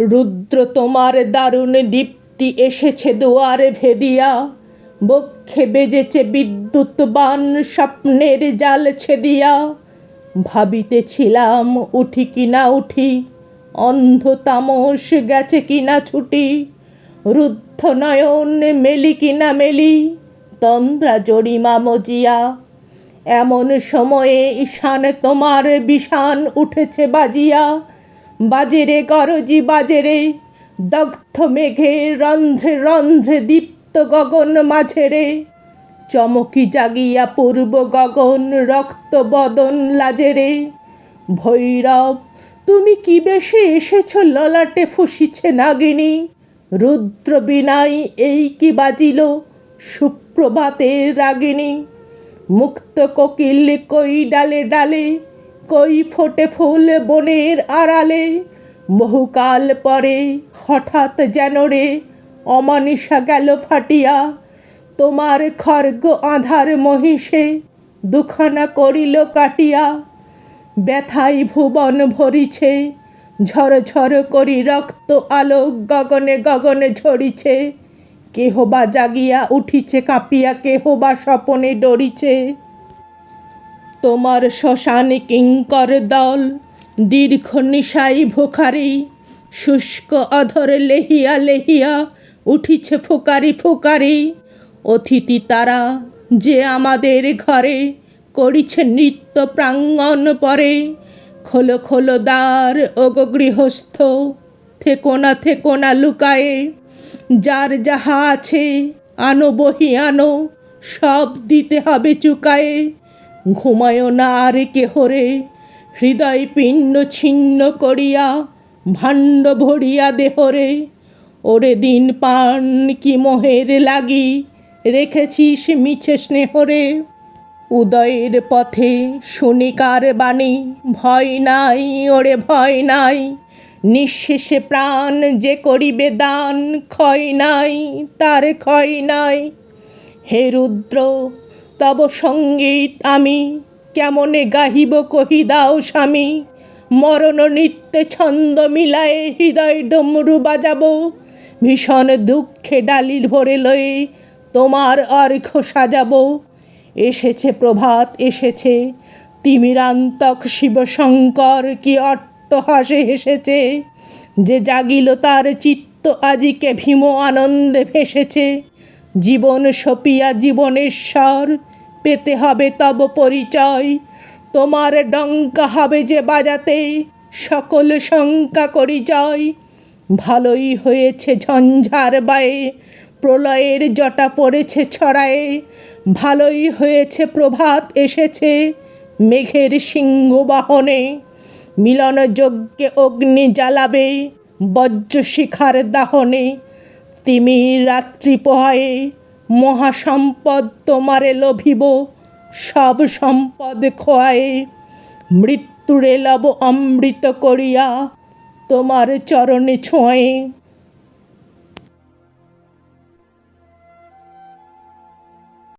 রুদ্র তোমার দারুণ দীপ্তি এসেছে দুয়ারে ভেদিয়া। বক্ষে বেজেছে বিদ্যুৎ বান, স্বপ্নের জাল ছেদিয়া। ভাবিতেছিলাম, উঠি কি না উঠি? অন্ধ তামস গেছে কি না ছুটি? রুদ্ধ নয়ন মেলি কি না মেলি? তন্দ্রা জরিমা মজিয়া। এমন সময়ে ঈশান তোমার বিষান উঠেছে বাজিয়া। বাজেরে গরজি বাজেরে দগ্ধ মেঘে রন্ধ্রে রন্ধ্রে দীপ্ত গগন মাঝেরে চমকি জাগিয়া পূর্ব গগন রক্ত বদন লাজেরে ভৈরব, তুমি কি বেশে এসেছ? ললাটে ফুসিছে নাগিনী। রুদ্র বিনাই এই কি বাজিল? সুপ্রভাতের রাগিনী। মুক্ত কোকিল কই ডালে ডালে কই ফোটে ফুল বনের আড়ালে? বহুকাল পরে হঠাৎ যেন রে অমানিসা গেল ফাটিয়া। তোমার খর্গ আধার মহিষে দুখানা করিল কাটিয়া। ব্যথায় ভুবন ভরিছে ঝর ঝর করি রক্ত আলোক গগনে গগনে ঝরিছে। কেহ বা জাগিয়া উঠিছে, কাঁপিয়া কেহ বা স্বপনে ডরিছে। তোমার শ্মশানে কিঙ্কর দল, দীর্ঘ নিশাই ভোখারি, শুষ্ক অধর লেহিয়া লেহিয়া উঠিছে ফোকারি ফোকারি। অতিথি তারা যে আমাদের ঘরে করিছে নৃত্য প্রাঙ্গণ পরে, খোলো খোলো দ্বার ওগো গৃহস্থ, থেকো না থেকো না লুকায়ে। যার যাহা আছে আনো বহি আনো, সব দিতে হবে চুকায়ে। ঘুমায় না আর কেহরে হৃদয় পিণ্ড ছিন্ন করিয়া, ভাণ্ড ভরিয়া দেহরে ওরে দিন পান কি মোহের লাগি, রেখেছিস মিছে স্নেহরে উদয়ের পথে শুনিকার বাণী, ভয় নাই ওরে ভয় নাই। নিঃশেষে প্রাণ যে করিবে দান, ক্ষয় নাই, তার ক্ষয় নাই। হে রুদ্র তব সংগীত আমি কেমনে গাহিব কহি দাও স্বামী। মরণ নিত্যে ছন্দ মিলায়ে হৃদয় ডমরু বাজাবো। ভীষণ দুঃখে ডালি ভরে লয়ে তোমার অর্ঘ সাজাবো। এসেছে প্রভাত, এসেছে। তিমিরান্তক শিবশঙ্কর কি অট্টহাসে হেসেছে। যে জাগিল তার চিত্ত আজিকে ভীম আনন্দে ভেসেছে। জীবন সপিয়া জীবনেশ্বর পেতে হবে তব পরিচয়। তোমার ডঙ্কা হবে যে বাজাতে সকল শঙ্কা করি জয় ভালোই হয়েছে ঝঞ্ঝার বায়ে, প্রলয়ের জটা পড়েছে ছড়ায়ে। ভালোই হয়েছে প্রভাত এসেছে মেঘের সিংহ বাহনে মিলন যজ্ঞে অগ্নি জ্বালাবে বজ্র শিখার দাহনে। তিমির রাত্রি পোহায়ে মহাসম্পদ তোমারে লভিব সব সম্পদ খোয়ায়ে। মৃত্যুরে লব অমৃত করিয়া তোমার চরণে ছোঁয়ে